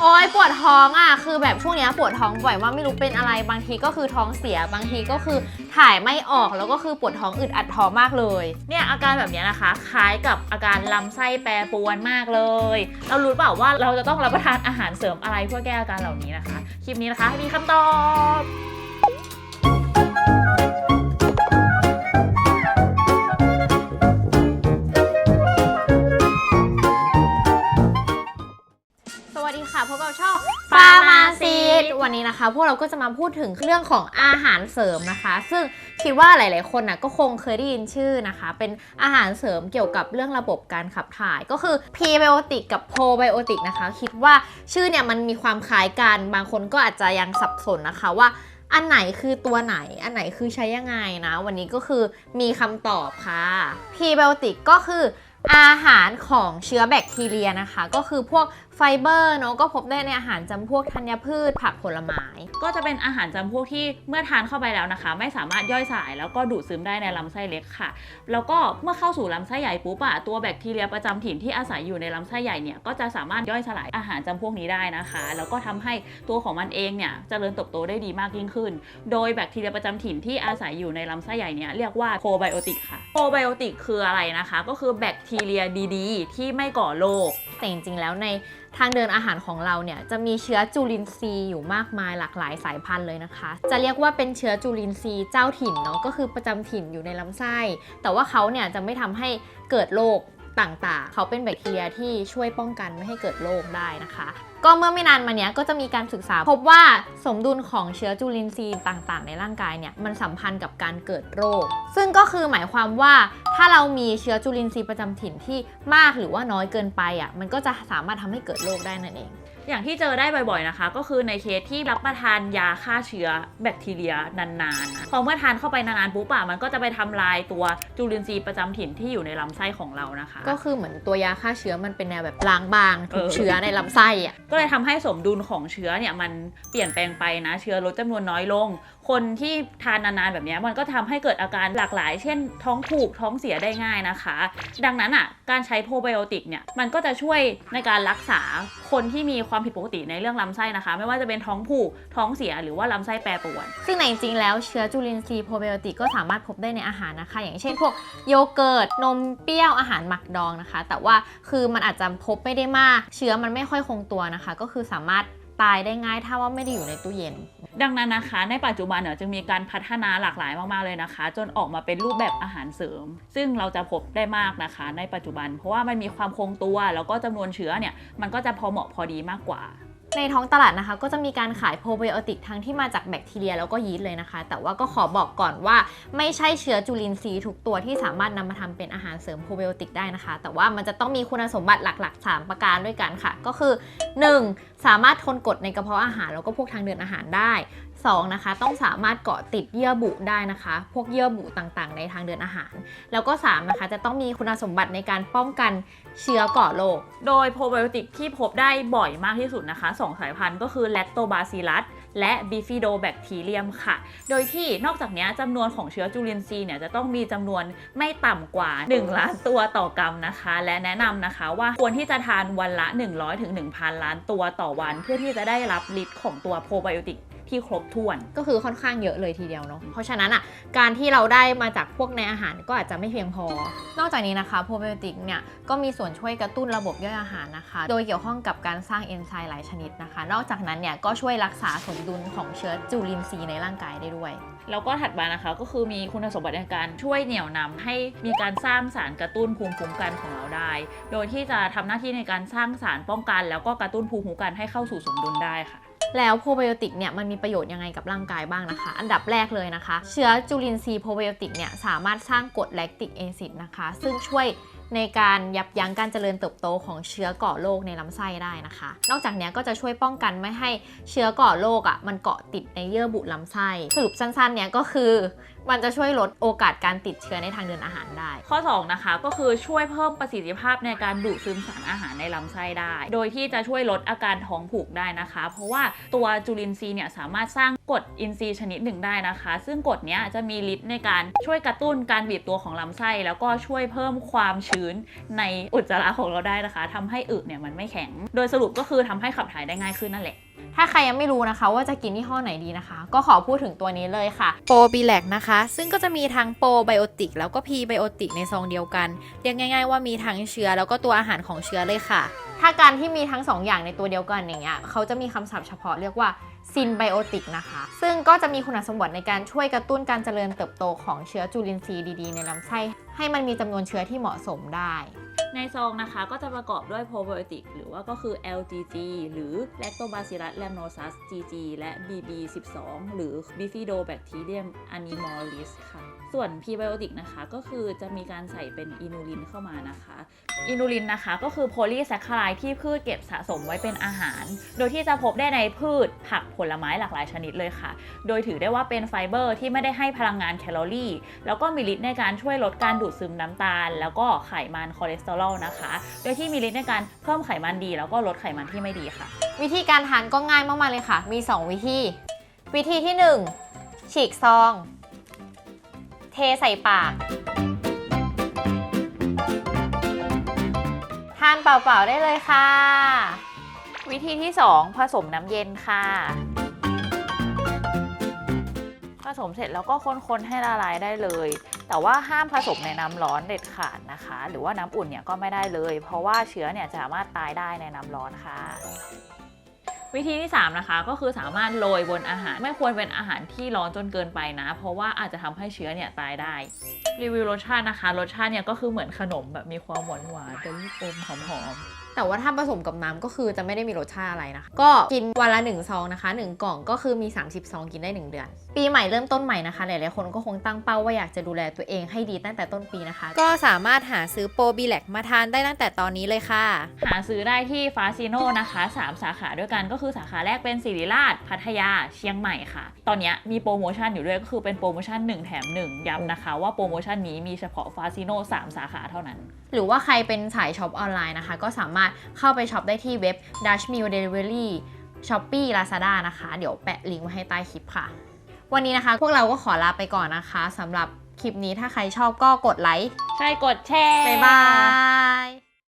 โอ้ยปวดท้องอะ คือแบบช่วงเนี้ยปวดท้องบ่อยว่าไม่รู้เป็นอะไร บางทีก็คือท้องเสีย บางทีก็คือถ่ายไม่ออก แล้วก็คือปวดท้องอึดอัดท้องมากเลย เนี่ยอาการแบบเนี้ยนะคะ คล้ายกับอาการลำไส้แปรปรวนมากเลย เรารู้เปล่าว่าเราจะต้องรับประทานอาหารเสริมอะไรเพื่อแก้อาการเหล่านี้นะคะ คลิปนี้นะคะมีคำตอบ สวัสดีค่ะพบกับช่อง Pharmacist วันนี้นะคะ พวกเราก็จะมาพูดถึงเรื่องของอาหารเสริมนะคะ ซึ่งคิดว่าหลาย ๆ คนนะก็คงเคยได้ยินชื่อนะคะ เป็นอาหารเสริมเกี่ยวกับเรื่องระบบการขับถ่ายก็คือ prebiotic กับ probiotic นะคะ คิดว่าชื่อเนี่ยมันมีความคล้ายกันบางคนก็อาจจะยังสับสนนะคะว่าอันไหนคือตัวไหน อันไหนคือใช้ยังไงนะ วันนี้ก็คือมีคำตอบค่ะ prebiotic ก็คือ อาหารของเชื้อแบคทีเรียนะคะ ก็คือพวกไฟเบอร์เนาะก็พบได้ในอาหารจำพวกธัญพืชผักผลไม้ ก็จะเป็นอาหารจำพวกที่เมื่อทานเข้าไปแล้วนะคะ ไม่สามารถย่อยสลายแล้วก็ดูดซึมได้ในลำไส้เล็กค่ะ แล้วก็เมื่อเข้าสู่ลำไส้ใหญ่ปุ๊บอะตัวแบคทีเรียประจำถิ่นที่อาศัยอยู่ในลำไส้ใหญ่เนี่ยก็จะสามารถย่อยสลายอาหารจำพวกนี้ได้นะคะ แล้วก็ทำให้ตัวของมันเองเนี่ยเจริญเติบโตได้ดีมากยิ่งขึ้น โดยแบคทีเรียประจำถิ่นที่อาศัยอยู่ในลำไส้ใหญ่เนี่ยเรียกว่าโคไบโอติกค่ะโคไบโอติกคืออะไรนะคะ ก็คือแบคทีีเรียดีๆ ที่ไม่ก่อโรคแต่จริงๆแล้วในทางเดินอาหารของเราเนี่ยจะมีเชื้อจุลินทรีย์อยู่มากมายหลากหลายสายพันธุ์เลยนะคะ จะเรียกว่าเป็นเชื้อจุลินทรีย์เจ้าถิ่นเนาะก็คือประจำถิ่นอยู่ในลำไส้ แต่ว่าเขาเนี่ยจะไม่ทำให้เกิดโรค ต่างๆ เขาเป็นแบคทีเรียที่ช่วยป้องกันไม่ให้เกิดโรคได้นะคะ ก็เมื่อไม่นานมาเนี้ยก็จะมีการศึกษา พบว่าสมดุลของเชื้อจุลินทรีย์ต่างๆ ในร่างกายเนี่ยมันสัมพันธ์กับการเกิดโรค ซึ่งก็คือหมายความว่าถ้าเรามีเชื้อจุลินทรีย์ประจำถิ่นที่มากหรือว่าน้อยเกินไปอะมันก็จะสามารถทำให้เกิดโรคได้นั่นเอง อย่างที่เจอได้บ่อยๆนะคะ ก็คือในเคสที่รับประทานยาฆ่าเชื้อแบคทีเรียนานๆนะพอเมื่อทานเข้าไปนานๆปุ๊บอะมันก็จะไปทำลายตัวจุลินทรีย์ประจำถิ่นที่อยู่ในลำไส้ของเรานะคะ ก็คือเหมือนตัวยาฆ่าเชื้อมันเป็นแนวแบบล้างบางทุกเออเชื้อในลำไส้อะก็เลยทำให้สมดุลของเชื้อเนี่ยมันเปลี่ยนแปลงไปนะ เชื้อลดจำนวนน้อยลง คนที่ทานนานๆแบบนี้มันก็ทำให้เกิดอาการหลากหลาย เช่น ท้องผูกท้องเสียได้ง่ายนะคะ ดังนั้นอะการใช้โปรไบโอติกเนี่ยมันก็จะช่วยในการรักษาคนที่มีความผิดปกติในเรื่องลำไส้นะคะ ไม่ว่าจะเป็นท้องผูกท้องเสียหรือว่าลำไส้แปรปรวน ซึ่งในจริงแล้วเชื้อจุลินทรีย์โปรไบโอติกก็สามารถพบได้ในอาหารนะคะ อย่างเช่นพวกโยเกิร์ตนมเปรี้ยวอาหารหมักดองนะคะ แต่ว่าคือมันอาจจะพบไม่ได้มาก เชื้อมันไม่ค่อยคงตัวนะคะ ก็คือสามารถ ตายได้ง่ายถ้าว่าไม่ได้อยู่ในตู้เย็น ดังนั้นนะคะในปัจจุบันเนี่ยจึงมีการพัฒนาหลากหลายมากๆเลยนะคะ จนออกมาเป็นรูปแบบอาหารเสริม ซึ่งเราจะพบได้มากนะคะ ในปัจจุบัน เพราะว่ามันมีความคงตัวแล้วก็จำนวนเชื้อเนี่ยมันก็จะพอเหมาะพอดีมากกว่า ในท้องตลาดนะคะ ก็จะมีการขายโปรไบโอติกทั้งที่มาจากแบคทีเรียแล้วก็ยีสต์เลยนะคะ แต่ว่าก็ขอบอกก่อนว่าไม่ใช่เชื้อจุลินทรีย์ทุกตัวที่สามารถนำมาทำเป็นอาหารเสริมโปรไบโอติกได้นะคะ แต่ว่ามันจะต้องมีคุณสมบัติหลักๆ 3 ประการด้วยกันค่ะ ก็คือ 1. สามารถทนกรดในกระเพาะอาหารแล้วก็พวกทางเดินอาหารได้ 2. นะคะต้องสามารถเกาะติดเยื่อบุได้นะคะ พวกเยื่อบุต่างๆ ในทางเดินอาหาร แล้วก็ 3 นะคะ จะต้องมีคุณสมบัติในการป้องกันเชื้อก่อโรคโดยโปรไบโอติกที่พบได้บ่อยมากที่สุดนะคะสองสายพันธุ์ก็คือแลคโตบาซิลัสและบิฟิโดแบคทีเรียมค่ะ โดยที่นอกจากนี้จำนวนของเชื้อจุลินทรีย์เนี่ยจะต้องมีจำนวนไม่ต่ำกว่า 1 ล้านตัวต่อกรัมนะคะ และแนะนำนะคะว่าควรที่จะทานวันละ 100ถึง1,000 ล้านตัวต่อวัน เพื่อที่จะได้รับฤทธิ์ของตัวโปรไบโอติก ที่ครบถ้วน ก็คือค่อนข้างเยอะเลยทีเดียวเนาะเพราะฉะนั้นอะการที่เราได้มาจากพวกในอาหารก็อาจจะไม่เพียงพอ นอกจากนี้นะคะโปรไบโอติกเนี่ยก็มีส่วนช่วยกระตุ้นระบบย่อยอาหารนะคะ โดยเกี่ยวข้องกับการสร้างเอนไซม์หลายชนิดนะคะ นอกจากนั้นเนี่ยก็ช่วยรักษาสมดุลของเชื้อจุลินทรีย์ในร่างกายได้ด้วย แล้วก็ถัดมานะคะก็คือมีคุณสมบัติในการช่วยเหนี่ยวนำให้มีการสร้างสารกระตุ้นภูมิคุ้มกันของเราได้ โดยที่จะทำหน้าที่ในการสร้างสารป้องกัน แล้วก็กระตุ้นภูมิคุ้มกันให้เข้าสู่สมดุลได้ค่ะ แล้วโปรไบโอติกเนี่ยมันมีประโยชน์ยังไงกับร่างกายบ้างนะคะ อันดับแรกเลยนะคะ เชื้อจุลินทรีย์โปรไบโอติกเนี่ยสามารถสร้างกรดแลคติกแอซิดนะคะ ซึ่งช่วยในการยับยั้งการเจริญเติบโตของเชื้อก่อโรคในลำไส้ได้นะคะ นอกจากนี้ก็จะช่วยป้องกันไม่ให้เชื้อก่อโรคอะ่ะมันเกาะติดในเยื่อบุลำไส้ สรุปสั้นๆเนี่ยก็คือ มันจะช่วยลดโอกาสการติดเชื้อในทางเดินอาหารได้ ข้อ 2 นะคะ ก็คือช่วยเพิ่มประสิทธิภาพในการดูดซึมสารอาหารในลำไส้ได้ โดยที่จะช่วยลดอาการท้องผูกได้นะคะ เพราะว่าตัวจุลินทรีย์เนี่ยสามารถสร้างกรดอินทรีย์ชนิดหนึ่งได้นะคะ ซึ่งกรดเนี้ยจะมีฤทธิ์ในการช่วยกระตุ้นการบีบตัวของลำไส้ แล้วก็ช่วยเพิ่มความชื้นชื้นในอุจจาระของเราได้นะคะทำให้อึเนี่ยมันไม่แข็ง โดยสรุปก็คือทำให้ขับถ่ายได้ง่ายขึ้นนั่นแหละ ถ้าใครยังไม่รู้นะคะว่าจะกินยี่ห้อไหนดีนะคะ ก็ขอพูดถึงตัวนี้เลยค่ะโปรบีแลกนะคะ ซึ่งก็จะมีทั้งโปรไบโอติกแล้วก็พรีไบโอติกในซองเดียวกัน เรียกง่าย ๆ ว่ามีทั้งเชื้อแล้วก็ตัวอาหารของเชื้อเลยค่ะ ถ้าการที่มีทั้งสองอย่างในตัวเดียวกันอย่างเงี้ยเขาจะมีคำศัพท์เฉพาะเรียกว่า ซินไบโอติกนะคะ ซึ่งก็จะมีคุณสมบัติในการช่วยกระตุ้นการเจริญเติบโตของเชื้อจุลินทรีย์ดีๆ ในลำไส้ ให้มันมีจำนวนเชื้อที่เหมาะสมได้ ในซองนะคะก็จะประกอบด้วยโปรไบโอติกหรือว่าก็คือ LGG หรือ Lactobacillus rhamnosus GG และ BB12 หรือ Bifidobacterium animalis ค่ะ ส่วนพรีไบโอติกนะคะก็คือจะมีการใส่เป็นอินูลินเข้ามานะคะ อินูลินนะคะก็คือโพลีแซคคารายที่พืชเก็บสะสมไว้เป็นอาหาร โดยที่จะพบได้ในพืชผักผลไม้หลากหลายชนิดเลยค่ะ โดยถือได้ว่าเป็นไฟเบอร์ที่ไม่ได้ให้พลังงานแคลอรี่ แล้วก็มีฤทธิ์ในการช่วยลดการดูดซึมน้ำตาล แล้วก็ไขมันคอเลสเตอรอลนะคะ โดยที่มีฤทธิ์ในการเพิ่มไขมันดี แล้วก็ลดไขมันที่ไม่ดีค่ะ วิธีการทานก็ง่ายมากๆเลยค่ะ มี 2 วิธี วิธีที่ 1 ฉีกซอง เทใส่ปากทานเปล่าๆได้เลยค่ะ วิธีที่ 2 ผสมน้ำเย็นค่ะ ผสมเสร็จแล้วก็คนๆให้ละลายได้เลย แต่ว่าห้ามผสมในน้ำร้อนเด็ดขาดนะคะ หรือว่าน้ำอุ่นเนี่ยก็ไม่ได้เลย เพราะว่าเชื้อเนี่ยจะสามารถตายได้ในน้ำร้อนค่ะวิธีที่ 3 นะคะก็คือสามารถโรยบนอาหาร ไม่ควรเป็นอาหารที่ร้อนจนเกินไปนะ เพราะว่าอาจจะทำให้เชื้อเนี่ยตายได้ รีวิวรสชาตินะคะ รสชาติเนี่ยก็คือเหมือนขนมแบบมีความหวานหวานๆเป็นลูกอมหอมๆ แต่ว่าถ้าผสมกับน้ำก็คือจะไม่ได้มีรสชาติอะไรนะคะ ก็กินวันละ1ซองนะคะ 1 กล่องก็คือมี 30 ซองกินได้ 1 เดือน ปีใหม่เริ่มต้นใหม่นะคะ หลายๆคนก็คงตั้งเป้าว่าอยากจะดูแลตัวเองให้ดีตั้งแต่ต้นปีนะคะ ก็สามารถหาซื้อโปรบีแลกมาทานได้ตั้งแต่ตอนนี้เลยค่ะ หาซื้อได้ที่ฟาซิโนนะคะ 3 สาขาด้วยกันก็คือสาขาแรกเป็นศิริราช พัทยาเชียงใหม่ค่ะ ตอนเนี้ยมีโปรโมชั่นอยู่ด้วยก็คือเป็นโปรโมชั่น 1 แถม 1 ย้ำนะคะ ว่าโปรโมชั่นนี้มีเฉพาะฟาซิโน3สาขาเท่านั้น หรือว่าใครเป็นสายช็อปออนไลน์นะคะ ก็สามารถเข้าไปช็อปได้ที่เว็บ Dutch Meal Delivery Shopee Lazada นะคะ เดี๋ยวแปะลิงก์ไว้ให้ใต้คลิปค่ะ วันนี้นะคะ พวกเราก็ขอลาไปก่อนนะคะสำหรับคลิปนี้ถ้าใครชอบก็กดไลค์ ใช่กดแชร์ บ๊ายบาย